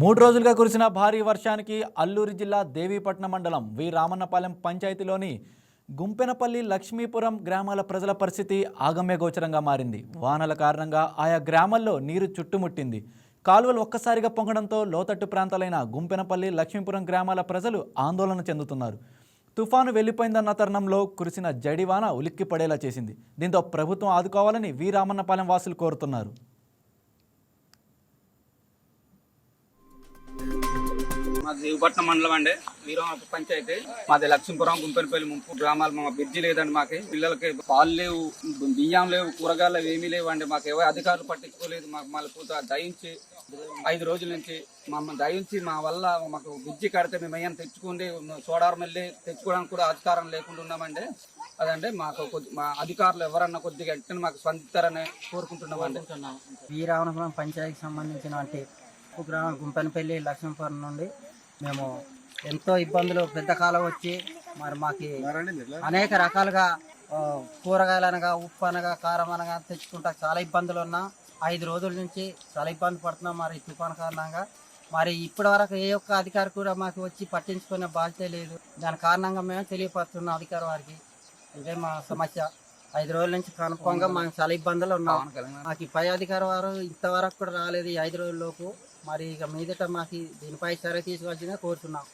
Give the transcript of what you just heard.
మూడు రోజులుగా కురిసిన భారీ వర్షానికి అల్లూరి జిల్లా దేవీపట్నం మండలం వి రామన్నపాలెం పంచాయతీలోని గుంపెనపల్లి లక్ష్మీపురం గ్రామాల ప్రజల పరిస్థితి ఆగమ్యగోచరంగా మారింది. వానల కారణంగా ఆయా గ్రామాల్లో నీరు చుట్టుముట్టింది. కాలువలు ఒక్కసారిగా పొంగడంతో లోతట్టు ప్రాంతాలైన గుంపెనపల్లి లక్ష్మీపురం గ్రామాల ప్రజలు ఆందోళన చెందుతున్నారు. తుఫాను వెళ్ళిపోయిందన్న తరుణంలో కురిసిన జడివాన ఉలిక్కి పడేలా చేసింది. దీంతో ప్రభుత్వం ఆదుకోవాలని వి రామన్నపాలెం వాసులు కోరుతున్నారు. మాది దేవపట్నం మండలం అండి. వీరం పంచాయతీ. మాది లక్ష్మీపురం గుంపెనపల్లి ముంపు గ్రామాలు. మా బ్రిడ్జి లేదండి మాకు. పిల్లలకి పాలు లేవు బియ్యం లేవు కూరగాయలు ఏమీ లేవు అండి మాకు. ఎవరు అధికారులు పట్టించుకోలేదు. మాకు మళ్ళీ పూత దయించి ఐదు రోజుల నుంచి మమ్మల్ని దయించి మా వల్ల మాకు బ్రిడ్జి కడితే మేము ఏమైనా తెచ్చుకుంది సోడారం వెళ్ళి తెచ్చుకోవడానికి కూడా అధికారం లేకుండా ఉన్నామండి. అదండి మాకు మా అధికారులు ఎవరన్నా కొద్దిగా వెంటనే మాకు స్పందిస్తారని కోరుకుంటున్నామండి. వీరావనపురం పంచాయతీకి సంబంధించినటువంటి గ్రామం గుంపనపల్లి లక్ష్మీపురం నుండి మేము ఎంతో ఇబ్బందులు పెద్ద కాలం వచ్చి మరి మాకు అనేక రకాలుగా కూరగాయలు అనగా ఉప్పు అనగా కారం అనగా తెచ్చుకుంటా చాలా ఇబ్బందులు ఉన్నా ఐదు రోజుల నుంచి చాలా ఇబ్బంది పడుతున్నాం మరి తుఫాను కారణంగా. మరి ఇప్పటి వరకు ఏ ఒక్క అధికారి కూడా మాకు వచ్చి పట్టించుకునే బాధ్యత లేదు. దాని కారణంగా మేము తెలియపరుస్తున్నాం అధికారి వారికి. ఇదే మా సమస్య. ఐదు రోజుల నుంచి కనుక్కోగా మాకు చాలా ఇబ్బందులు ఉన్నాం. మాకు పై అధికారి వారు ఇంతవరకు కూడా రాలేదు ఈ ఐదు రోజుల్లోపు మరి ఇక మీదట మాకు దీనిపై సరే తీసుకోవాల్సిందిగా కోరుతున్నాం.